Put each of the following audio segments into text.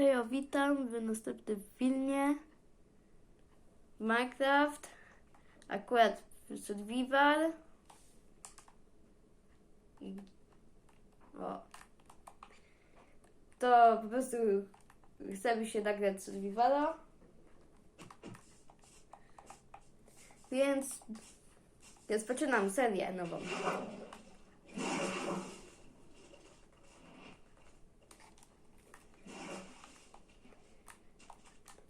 Hejo, witam w następnym filmie. Minecraft. Akurat survival. O. To po prostu chcemy się nagrać survivala. Więc rozpoczynam serię nową.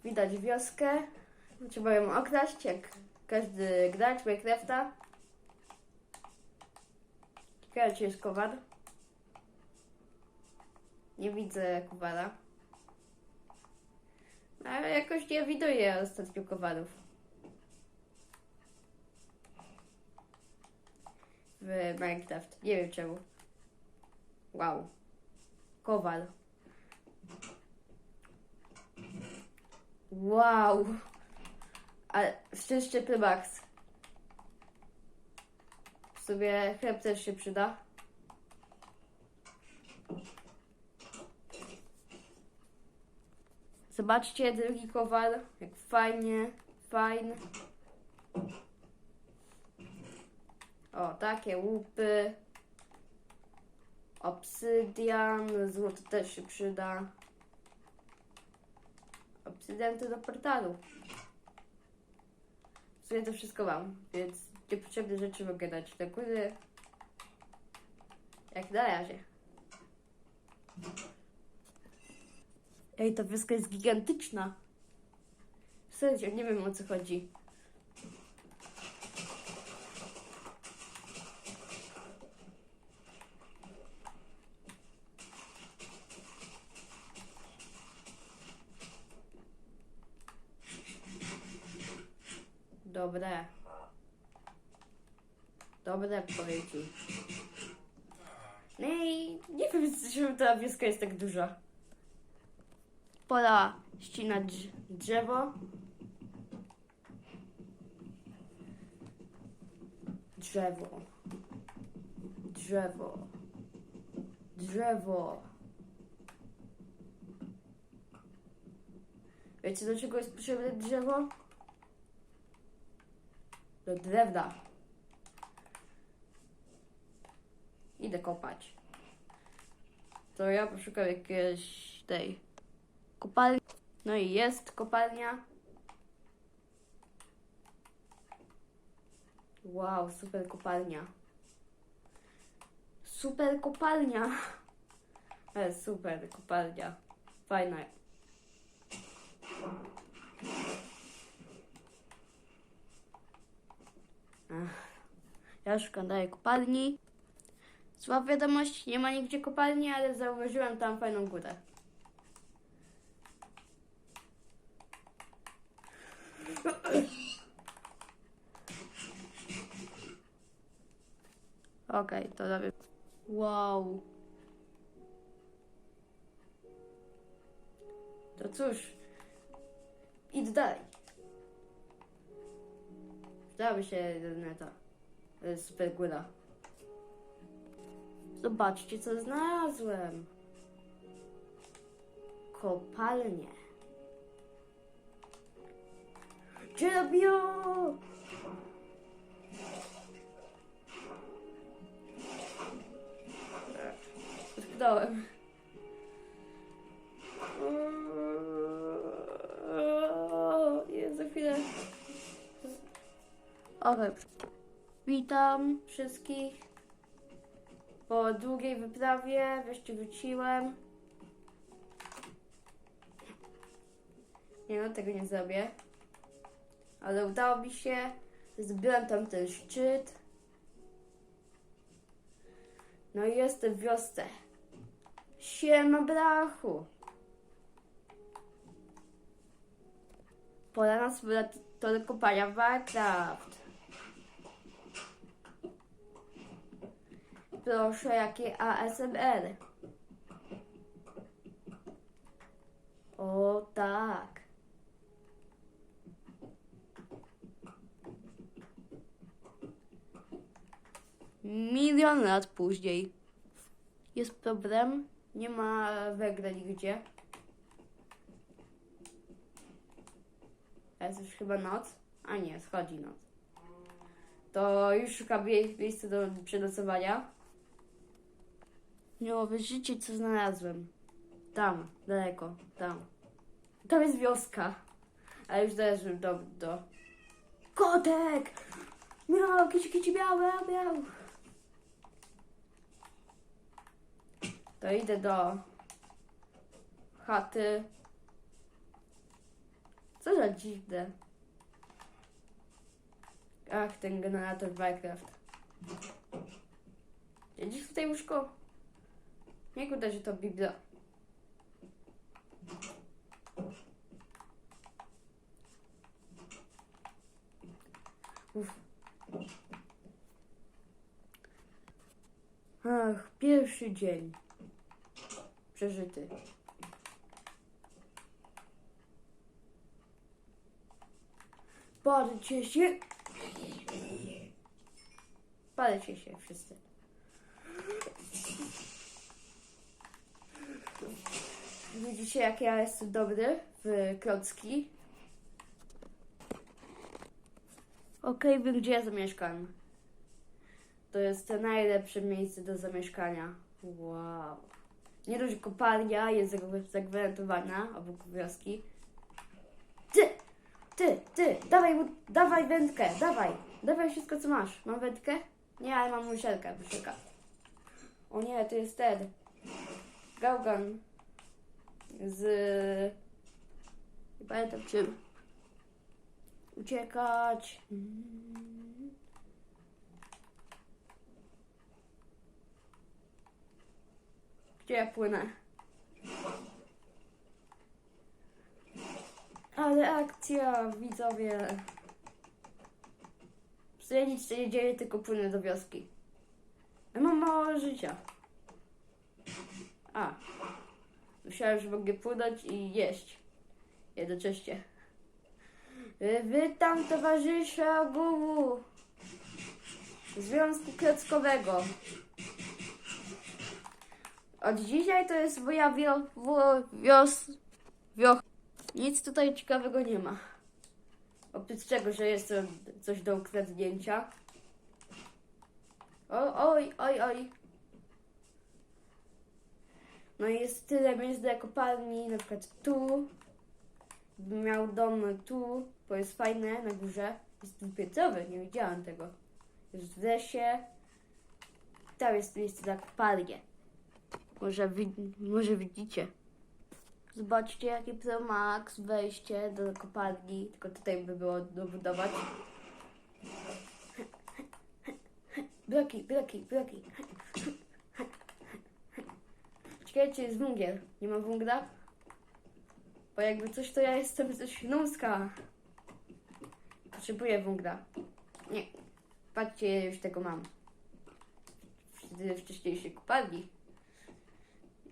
Widać wioskę. Trzeba ją okraść, jak każdy gracz Minecrafta. Ciekawe, czy jest kowal. Nie widzę kowala. Ale jakoś nie widuję ostatnio kowalów. W Minecraft. Nie wiem czemu. Wow. Kowal. Wow. Ale szczęście max. W sobie chleb też się przyda. Zobaczcie, drugi kowal, jak fajnie, fajny. O, takie łupy. Obsydian, złoto też się przyda. To do portalu. W sumie to wszystko mam, więc niepotrzebne rzeczy mogę dać do góry. Jak na razie. Ej, ta wioska jest gigantyczna. Serio, nie wiem o co chodzi. Dobre. Dobre powiedzi. No i nie wiem, czemu ta wioska jest tak duża. Pora ścinać drzewo. Drzewo. Drzewo. Drzewo. Wiecie do czego jest potrzebne drzewo? Do drewna. Idę kopać. To ja poszukam jakiejś tej kopalni. No i jest kopalnia. Wow, super kopalnia. Super kopalnia. Super kopalnia. Fajna. Ja szukam dalej kopalni. Zła wiadomość, nie ma nigdzie kopalni, ale zauważyłem tam fajną górę. Okej, to robię. Wow. To cóż, idź dalej. Przydałaby się neta. To jest super góra. Zobaczcie, co znalazłem. Kopalnie. Ciebio! Utknąłem. Okej. Witam wszystkich. Po długiej wyprawie wreszcie wróciłem. Nie no, tego nie zrobię. Ale udało mi się. Zbiłem tam ten szczyt. No i jestem w wiosce. Siema brachu. Pora na symulator kopania Warcraft. Proszę, jakie ASMR. O tak. Milion lat później. Jest problem. Nie ma węgla nigdzie. Jest już chyba noc. A nie, schodzi noc. To już szukam mie- miejsca do przenocowania. Nie wierzycie, co znalazłem. Tam, daleko, tam. Tam jest wioska. Ale już dojeżdżam do, do... Kotek! Miał, kici, kici, miał, miał. To idę do chaty. Co za dziwne. Ach, ten generator Minecraft. Siedzisz w tej łóżko? Jak uda się to Biblia? Uf. Ach, pierwszy dzień. Przeżyty. Palcie się. Palcie się wszyscy. Widzicie, jak ja jestem dobry w klocki? Okej, wiem, gdzie ja zamieszkam. To jest to najlepsze miejsce do zamieszkania. Wow. Nie dość kopalnia jest zagw- zagwarantowana obok wioski. Ty! Ty, ty, dawaj, dawaj wędkę, dawaj. Dawaj wszystko, co masz. Mam wędkę? Nie, ale mam muszelkę, muszelka. O nie, to jest ten. Gałgan. Z... Nie pamiętam czym. Uciekać. Gdzie ja płynę? Ale akcja, widzowie. Wcale nic się nie dzieje, tylko płynę do wioski. Ja mam mało życia. A. Myślałem, że mogę płynąć i jeść. Jednocześnie. Witam towarzysza ogółu Związku Klockowego. Od dzisiaj to jest moja wio, wo, wios, wio, nic tutaj ciekawego nie ma. Oprócz tego, że jest coś do ukradnięcia. O, oj, oj, oj. No i jest tyle miejsc do kopalni, na przykład tu. Bym miał dom tu, bo jest fajne na górze. Jest dwupietrowy, nie widziałam tego. Jest w lesie. Tam jest miejsce na kopalnię. Może, wi- może widzicie. Zobaczcie, jaki Pro Max wejście do kopalni. Tylko tutaj by było dobudować. Bloki, bloki, bloki. Ciekawe, jest węgiel. Nie ma węgla? Bo jakby coś, to ja jestem ze Śląska. Potrzebuję węgla. Nie. Patrzcie, już tego mam. W wcześniejszej kopalni.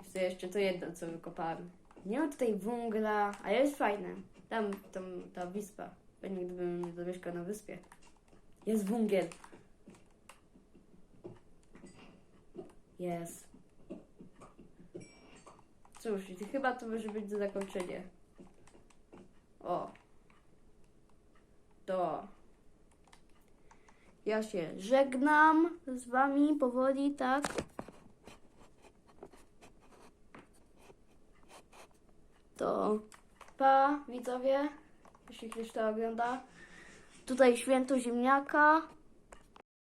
Chcę jeszcze to jedno, co wykopałem. Nie ma tutaj węgla, ale jest fajne. Tam, tam ta wyspa. Pewnie gdybym nie zamieszkał na wyspie. Jest węgiel. Jest. Cóż, chyba to może być za zakończenie. O. To. Ja się żegnam z wami powoli, tak? To pa, widzowie, jeśli ktoś to ogląda. Tutaj święto ziemniaka.